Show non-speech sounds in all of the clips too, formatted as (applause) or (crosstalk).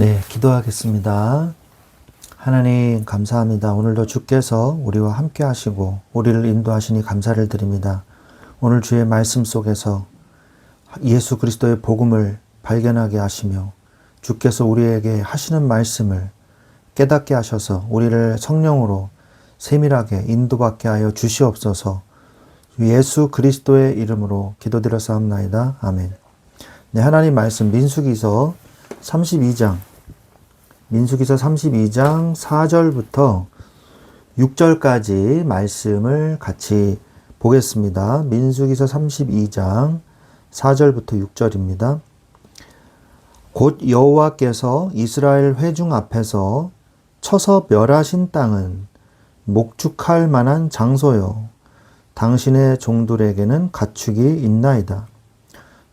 네, 기도하겠습니다. 하나님 감사합니다. 오늘도 주께서 우리와 함께 하시고 우리를 인도하시니 감사를 드립니다. 오늘 주의 말씀 속에서 예수 그리스도의 복음을 발견하게 하시며 주께서 우리에게 하시는 말씀을 깨닫게 하셔서 우리를 성령으로 세밀하게 인도받게 하여 주시옵소서 예수 그리스도의 이름으로 기도드렸사옵나이다. 아멘. 네, 하나님 말씀 민수기서 32장 민수기서 32장 4절부터 6절까지 말씀을 같이 보겠습니다. 민수기서 32장 4절부터 6절입니다. 곧 여호와께서 이스라엘 회중 앞에서 쳐서 멸하신 땅은 목축할 만한 장소요. 당신의 종들에게는 가축이 있나이다.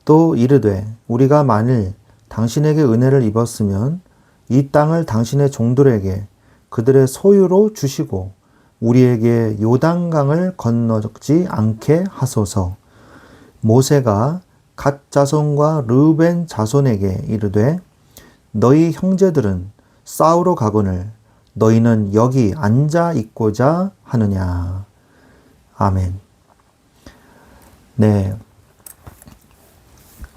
또 이르되 우리가 만일 당신에게 은혜를 입었으면 이 땅을 당신의 종들에게 그들의 소유로 주시고 우리에게 요단강을 건너지 않게 하소서. 모세가 갓 자손과 르벤 자손에게 이르되 너희 형제들은 싸우러 가거늘 너희는 여기 앉아 있고자 하느냐. 아멘. 네.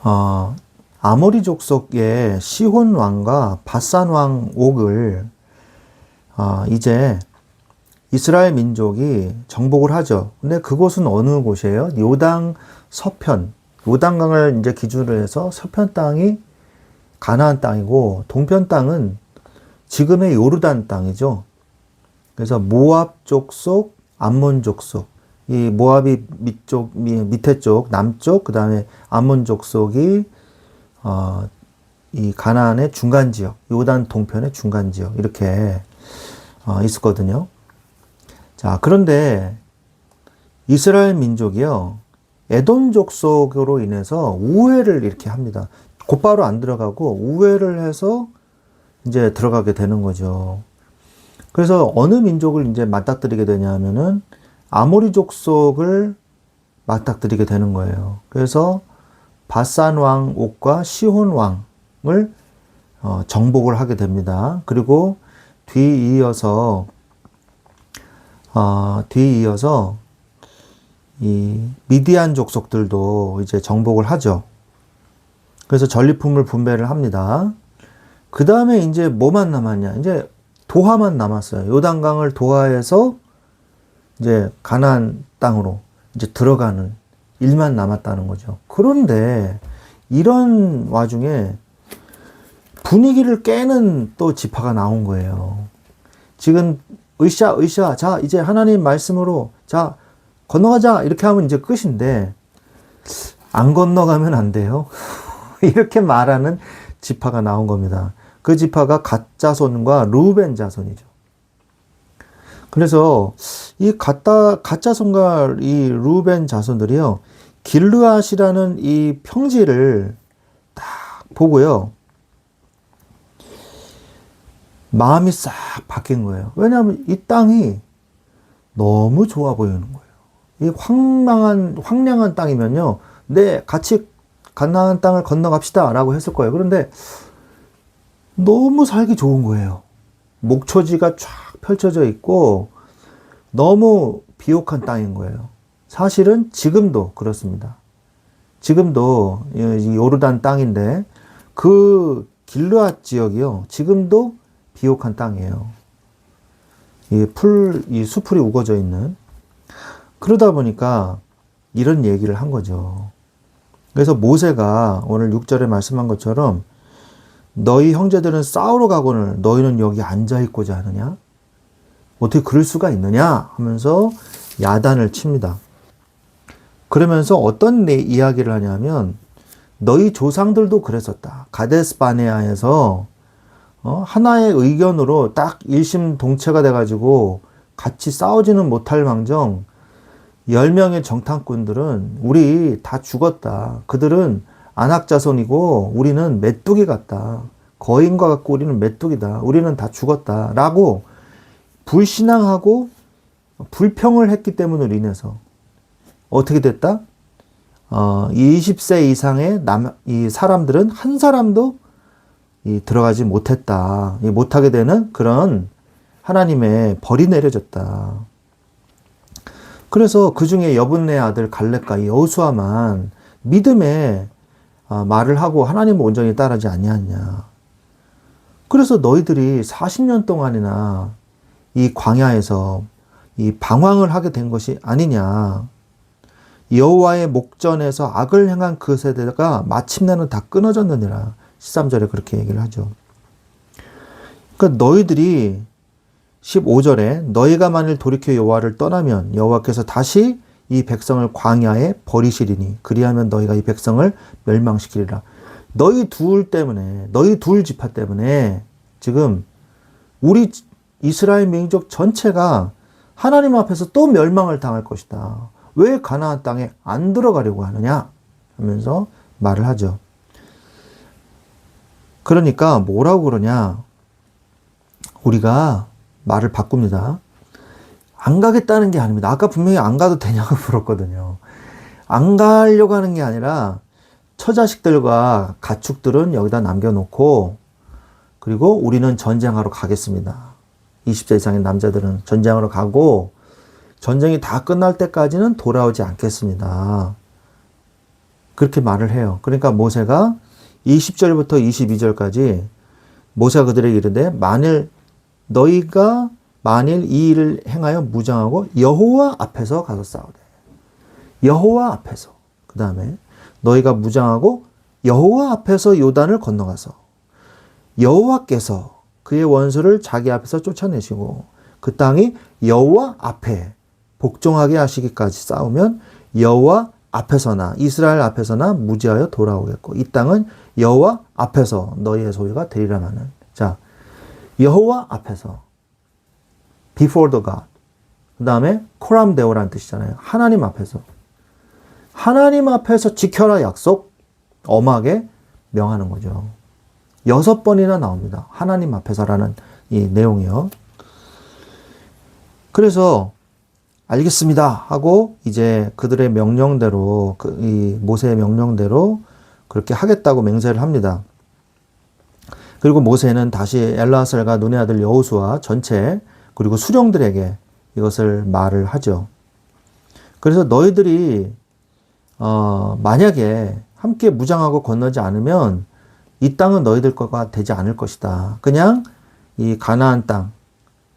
어, 아모리 족속의 시혼 왕과 바산 왕 옥을 어, 이제 이스라엘 민족이 정복을 하죠. 근데 그곳은 어느 곳이에요? 요당 서편, 요단강을 이제 기준으로 해서 서편 땅이 가나안 땅이고 동편 땅은 지금의 요르단 땅이죠. 그래서 모압 족속, 암몬 족속, 이 모압이 밑쪽 밑에 쪽 남쪽 그다음에 암몬 족속이 어, 이 가나안의 중간 지역, 요단 동편의 중간 지역 이렇게 어, 있었거든요. 자 그런데 이스라엘 민족이요 에돔 족속으로 인해서 우회를 이렇게 합니다. 곧바로 안 들어가고 우회를 해서 이제 들어가게 되는 거죠. 그래서 어느 민족을 이제 맞닥뜨리게 되냐면은 아모리 족속을 맞닥뜨리게 되는 거예요. 그래서 바산 왕 옥과 시혼 왕을 어, 정복을 하게 됩니다. 그리고 뒤이어서 어, 뒤이어서 이 미디안 족속들도 이제 정복을 하죠. 그래서 전리품을 분배를 합니다. 그 다음에 이제 뭐만 남았냐? 이제 도하만 남았어요. 요단강을 도하에서 이제 가나안 땅으로 이제 들어가는 일만 남았다는 거죠. 그런데 이런 와중에 분위기를 깨는 또 지파가 나온 거예요. 지금 으쌰 으쌰 자 이제 하나님 말씀으로 자 건너가자 이렇게 하면 이제 끝인데 안 건너가면 안 돼요. (laughs) 이렇게 말하는 지파가 나온 겁니다. 그 지파가 가짜손과 루벤 자손이죠. 그래서 이 가짜 가짜손과 이 루벤 자손들이요 길르앗이라는 이 평지를 딱 보고요 마음이 싹 바뀐 거예요. 왜냐하면 이 땅이 너무 좋아 보이는 거예요. 이 황망한 황량한 땅이면요, 네 같이 가나안 땅을 건너갑시다 라고 했을 거예요. 그런데 너무 살기 좋은 거예요. 목초지가 쫙 펼쳐져 있고 너무 비옥한 땅인 거예요. 사실은 지금도 그렇습니다. 지금도 이 요르단 땅인데 그 길르앗 지역이요. 지금도 비옥한 땅이에요. 이 풀, 이 수풀이 우거져 있는. 그러다 보니까 이런 얘기를 한 거죠. 그래서 모세가 오늘 6절에 말씀한 것처럼 너희 형제들은 싸우러 가거늘 너희는 여기 앉아 있고자 하느냐? 어떻게 그럴 수가 있느냐? 하면서 야단을 칩니다. 그러면서 어떤 내 이야기를 하냐면 너희 조상들도 그랬었다. 가데스 바네아에서 어, 하나의 의견으로 딱 일심 동체가 돼가지고 같이 싸우지는 못할 망정 10명의 정탐꾼들은 우리 다 죽었다. 그들은 안악자손이고 우리는 메뚜기 같다. 거인과 같고 우리는 메뚜기다. 우리는 다 죽었다. 라고 불신앙하고 불평을 했기 때문으로 인해서 어떻게 됐다? 어, 20세 이상의 남, 이 사람들은 한 사람도 이 들어가지 못했다. 이 못하게 되는 그런 하나님의 벌이 내려졌다. 그래서 그 중에 여분네 아들 갈렙과 이 여호수아만 믿음의 아, 말을 하고 하나님의 온전히 따르지 아니하냐. 그래서 너희들이 40년 동안이나 이 광야에서 이 방황을 하게 된 것이 아니냐. 여호와의 목전에서 악을 행한 그 세대가 마침내는 다 끊어졌느니라. 13절에 그렇게 얘기를 하죠. 그러니까 너희들이 15절에 너희가 만일 돌이켜 여호와를 떠나면 여호와께서 다시 이 백성을 광야에 버리시리니 그리하면 너희가 이 백성을 멸망시키리라. 너희 둘 때문에 너희 둘 지파 때문에 지금 우리 이스라엘 민족 전체가 하나님 앞에서 또 멸망을 당할 것이다. 왜 가나안 땅에 안 들어가려고 하느냐 하면서 말을 하죠. 그러니까 뭐라고 그러냐? 우리가 말을 바꿉니다. 안 가겠다는 게 아닙니다. 아까 분명히 안 가도 되냐고 (laughs) 물었거든요. 안 가려고 하는 게 아니라 처자식들과 가축들은 여기다 남겨놓고 그리고 우리는 전쟁하러 가겠습니다. 20세 이상의 남자들은 전쟁하러 가고 전쟁이 다 끝날 때까지는 돌아오지 않겠습니다. 그렇게 말을 해요. 그러니까 모세가 20절부터 22절까지 모세가 그들에게 이르되 만일 너희가 만일 이 일을 행하여 무장하고 여호와 앞에서 가서 싸우되 여호와 앞에서 그 다음에 너희가 무장하고 여호와 앞에서 요단을 건너가서 여호와께서 그의 원수를 자기 앞에서 쫓아내시고 그 땅이 여호와 앞에 복종하게 하시기까지 싸우면 여호와 앞에서나 이스라엘 앞에서나 무지하여 돌아오겠고 이 땅은 여호와 앞에서 너희의 소유가 되리라마는. 자 여호와 앞에서 before the God 그 다음에 코람데오라는 뜻이잖아요. 하나님 앞에서. 하나님 앞에서 지켜라 약속 엄하게 명하는 거죠 여섯 번이나 나옵니다 하나님 앞에서라는 이 내용이요 그래서 알겠습니다 하고 이제 그들의 명령대로 그 이 모세의 명령대로 그렇게 하겠다고 맹세를 합니다. 그리고 모세는 다시 엘라살과 눈의 아들 여호수아 전체 그리고 수령들에게 이것을 말을 하죠. 그래서 너희들이 어 만약에 함께 무장하고 건너지 않으면 이 땅은 너희들 거가 되지 않을 것이다. 그냥 이 가나안 땅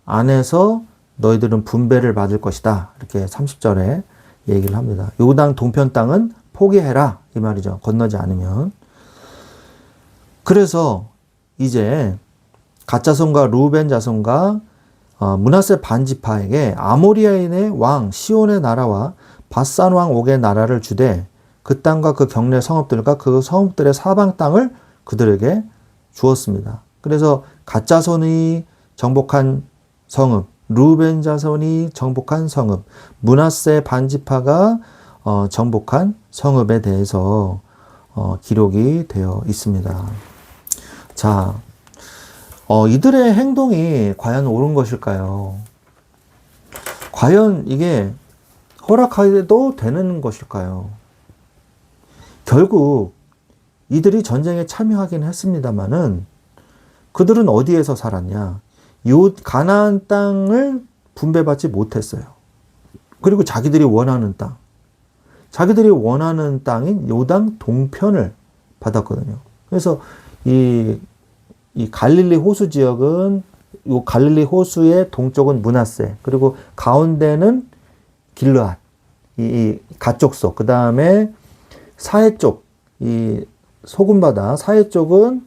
안에서 너희들은 분배를 받을 것이다. 이렇게 30절에 얘기를 합니다. 요당 동편 땅은 포기해라. 이 말이죠. 건너지 않으면. 그래서 이제 가짜손과 루벤 자손과 어, 문하세 반지파에게 아모리아인의 왕 시온의 나라와 바산 왕 옥의 나라를 주되 그 땅과 그 경내 성읍들과 그 성읍들의 사방 땅을 그들에게 주었습니다. 그래서 가짜손이 정복한 성읍, 루벤 자손이 정복한 성읍, 문하세 반지파가 어, 정복한 성읍에 대해서 어, 기록이 되어 있습니다. 자, 어, 이들의 행동이 과연 옳은 것일까요? 과연 이게 허락하게도 되는 것일까요? 결국 이들이 전쟁에 참여하긴 했습니다만은 그들은 어디에서 살았냐? 요 가나안 땅을 분배받지 못했어요. 그리고 자기들이 원하는 땅, 자기들이 원하는 땅인 요당 동편을 받았거든요. 그래서 이, 이 갈릴리 호수 지역은 요 갈릴리 호수의 동쪽은 문하세, 그리고 가운데는 길르앗, 이, 이 가쪽 속, 그 다음에 사해 쪽, 이 소금바다 사해 쪽은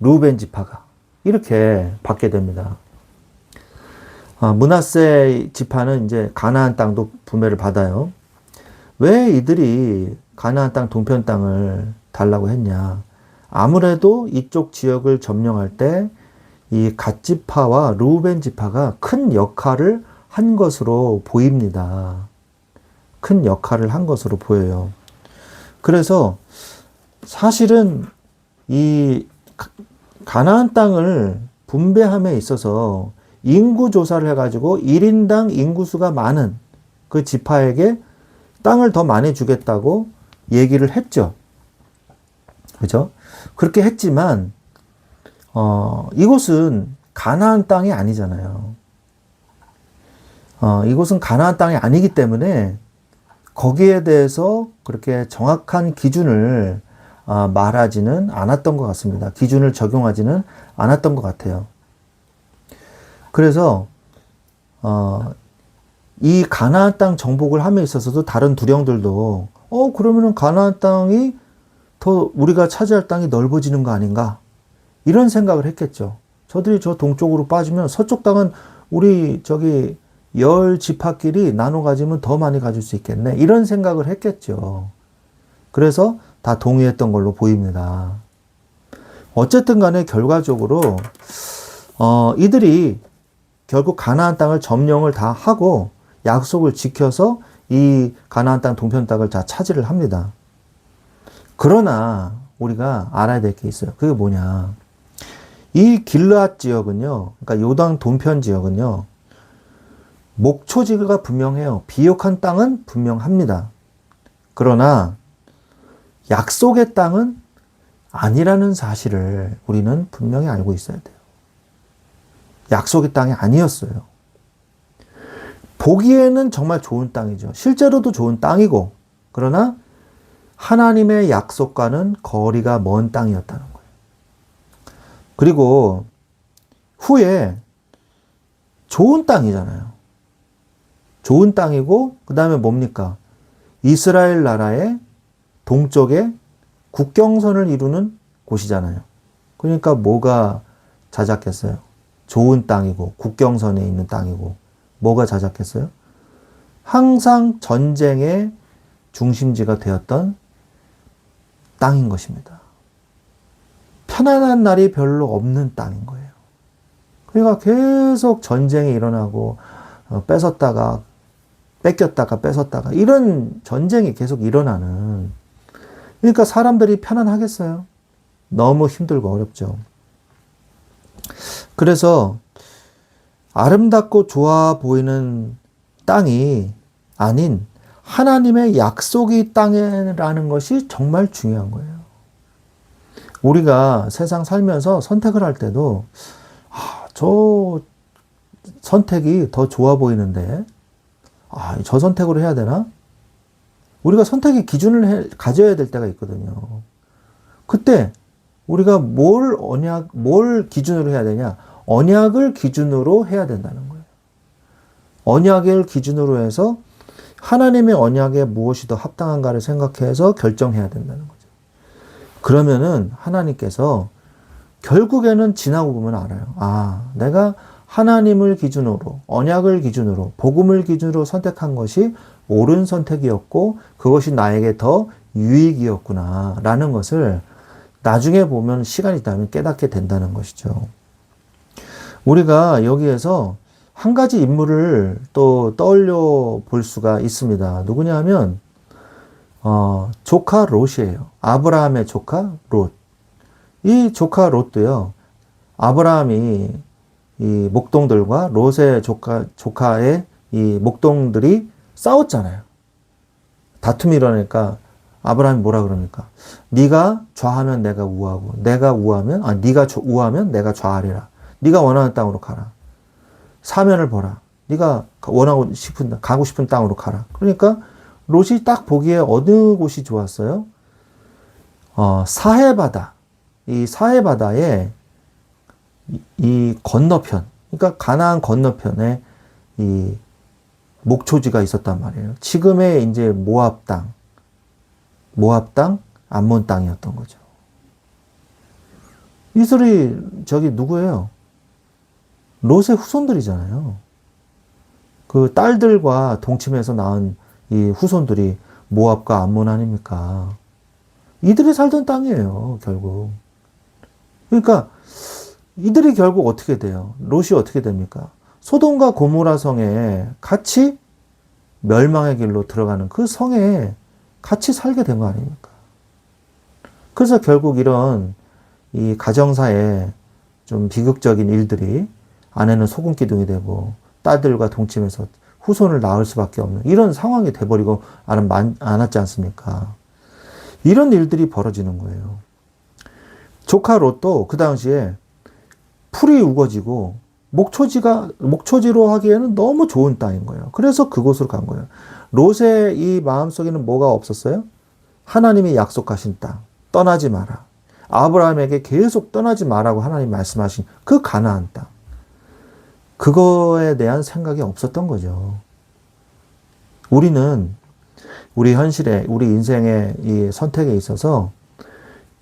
루벤 지파가 이렇게 받게 됩니다. 아, 문하세 지파는 이제 가나안 땅도 분배를 받아요. 왜 이들이 가나안 땅 동편 땅을 달라고 했냐? 아무래도 이쪽 지역을 점령할 때 이 갓지파와 루벤 지파가 큰 역할을 한 것으로 보입니다. 큰 역할을 한 것으로 보여요. 그래서 사실은 이 가나안 땅을 분배함에 있어서 인구 조사를 해가지고 1인당 인구수가 많은 그 지파에게 땅을 더 많이 주겠다고 얘기를 했죠. 그죠? 그렇게 했지만 어, 이곳은 가나안 땅이 아니잖아요. 어, 이곳은 가나안 땅이 아니기 때문에 거기에 대해서 그렇게 정확한 기준을 아, 말하지는 않았던 것 같습니다. 기준을 적용하지는 않았던 것 같아요. 그래서 어, 이 가나안 땅 정복을 함에 있어서도 다른 두령들도 어 그러면은 가나안 땅이 더 우리가 차지할 땅이 넓어지는 거 아닌가 이런 생각을 했겠죠. 저들이 저 동쪽으로 빠지면 서쪽 땅은 우리 저기 열 지파끼리 나눠 가지면 더 많이 가질 수 있겠네 이런 생각을 했겠죠. 그래서 다 동의했던 걸로 보입니다. 어쨌든 간에 결과적으로 어, 이들이 결국 가나안 땅을 점령을 다 하고 약속을 지켜서 이 가나안 땅 동편 땅을 다 차지를 합니다. 그러나 우리가 알아야 될 게 있어요. 그게 뭐냐? 이 길르앗 지역은요, 그러니까 요당 동편 지역은요, 목초지가 분명해요. 비옥한 땅은 분명합니다. 그러나 약속의 땅은 아니라는 사실을 우리는 분명히 알고 있어야 돼요. 약속의 땅이 아니었어요. 보기에는 정말 좋은 땅이죠. 실제로도 좋은 땅이고, 그러나 하나님의 약속과는 거리가 먼 땅이었다는 거예요. 그리고 후에 좋은 땅이잖아요. 좋은 땅이고, 그 다음에 뭡니까? 이스라엘 나라의 동쪽에 국경선을 이루는 곳이잖아요. 그러니까 뭐가 잦았겠어요? 좋은 땅이고, 국경선에 있는 땅이고, 뭐가 잦았겠어요? 항상 전쟁의 중심지가 되었던 땅인 것입니다. 편안한 날이 별로 없는 땅인 거예요. 그러니까 계속 전쟁이 일어나고 어, 뺏었다가 뺏겼다가 뺏었다가 이런 전쟁이 계속 일어나는 그러니까 사람들이 편안하겠어요. 너무 힘들고 어렵죠. 그래서 아름답고 좋아 보이는 땅이 아닌 하나님의 약속이 땅이라는 것이 정말 중요한 거예요. 우리가 세상 살면서 선택을 할 때도 아, 저 선택이 더 좋아 보이는데 아, 저 선택으로 해야 되나? 우리가 선택의 기준을 해, 가져야 될 때가 있거든요. 그때 우리가 뭘 언약, 뭘 기준으로 해야 되냐? 언약을 기준으로 해야 된다는 거예요. 언약을 기준으로 해서 하나님의 언약에 무엇이 더 합당한가를 생각해서 결정해야 된다는 거죠. 그러면은 하나님께서 결국에는 지나고 보면 알아요. 아, 내가 하나님을 기준으로, 언약을 기준으로, 복음을 기준으로 선택한 것이 옳은 선택이었고, 그것이 나에게 더 유익이었구나, 라는 것을 나중에 보면 시간이 있다면 깨닫게 된다는 것이죠. 우리가 여기에서 한 가지 인물을 또 떠올려 볼 수가 있습니다. 누구냐 하면, 어, 조카 롯이에요. 아브라함의 조카 롯. 이 조카 롯도요, 아브라함이 이 목동들과 롯의 조카, 조카의 이 목동들이 싸웠잖아요. 다툼이 일어나니까 아브라함이 뭐라 그럽니까? 네가 좌하면 내가 우하고 내가 우하면 아 네가 우하면 내가 좌하리라. 네가 원하는 땅으로 가라. 사면을 보라. 네가 원하고 싶은 가고 싶은 땅으로 가라. 그러니까 롯이 딱 보기에 어느 곳이 좋았어요? 어, 사해바다. 이 사해바다에 이, 이 건너편, 그러니까 가나안 건너편에 이 목초지가 있었단 말이에요. 지금의 이제 모압 땅, 모압 땅, 암몬 땅이었던 거죠. 이들이 저기 누구예요? 롯의 후손들이잖아요. 그 딸들과 동침해서 낳은 이 후손들이 모압과 암몬 아닙니까? 이들이 살던 땅이에요, 결국. 그러니까 이들이 결국 어떻게 돼요? 롯이 어떻게 됩니까? 소돔과 고모라 성에 같이 멸망의 길로 들어가는 그 성에 같이 살게 된 거 아닙니까? 그래서 결국 이런 이 가정사에 좀 비극적인 일들이 아내는 소금 기둥이 되고 딸들과 동침해서 후손을 낳을 수밖에 없는 이런 상황이 돼버리고 않았지 않습니까? 이런 일들이 벌어지는 거예요. 조카 롯도 그 당시에 풀이 우거지고 목초지가 목초지로 하기에는 너무 좋은 땅인 거예요. 그래서 그곳으로 간 거예요. 롯의 이 마음속에는 뭐가 없었어요? 하나님이 약속하신 땅 떠나지 마라. 아브라함에게 계속 떠나지 마라고 하나님 말씀하신 그 가나안 땅. 그거에 대한 생각이 없었던 거죠. 우리는 우리 현실에 우리 인생의 이 선택에 있어서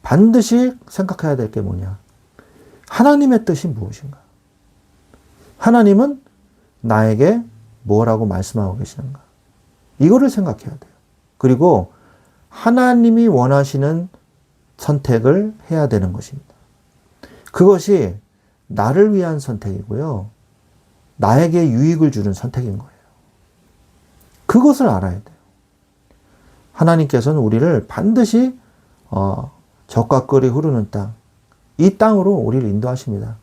반드시 생각해야 될 게 뭐냐? 하나님의 뜻이 무엇인가? 하나님은 나에게 뭐라고 말씀하고 계시는가? 이거를 생각해야 돼요. 그리고 하나님이 원하시는 선택을 해야 되는 것입니다. 그것이 나를 위한 선택이고요. 나에게 유익을 주는 선택인 거예요. 그것을 알아야 돼요. 하나님께서는 우리를 반드시 어, 적과 꿀이 흐르는 땅, 이 땅으로 우리를 인도하십니다.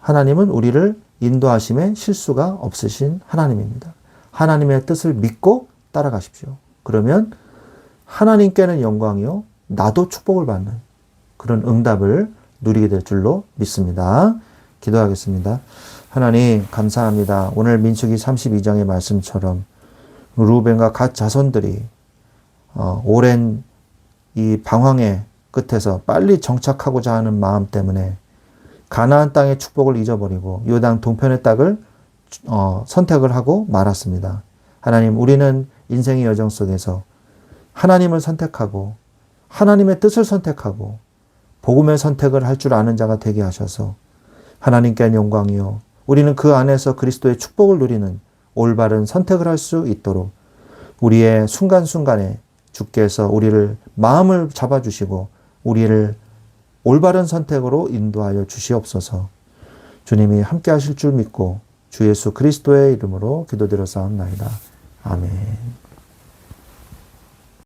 하나님은 우리를 인도하심에 실수가 없으신 하나님입니다. 하나님의 뜻을 믿고 따라가십시오. 그러면 하나님께는 영광이요, 나도 축복을 받는 그런 응답을 누리게 될 줄로 믿습니다. 기도하겠습니다. 하나님, 감사합니다. 오늘 민수기 32장의 말씀처럼 루벤과 갓 자손들이 어, 오랜 이 방황의 끝에서 빨리 정착하고자 하는 마음 때문에 가나안 땅의 축복을 잊어버리고 요당 동편의 땅을 어, 선택을 하고 말았습니다. 하나님, 우리는 인생의 여정 속에서 하나님을 선택하고 하나님의 뜻을 선택하고 복음의 선택을 할 줄 아는 자가 되게 하셔서 하나님께 영광이요. 우리는 그 안에서 그리스도의 축복을 누리는 올바른 선택을 할 수 있도록 우리의 순간순간에 주께서 우리를 마음을 잡아주시고 우리를 올바른 선택으로 인도하여 주시옵소서. 주님이 함께 하실 줄 믿고 주 예수 그리스도의 이름으로 기도드려 싸움나이다. 아멘.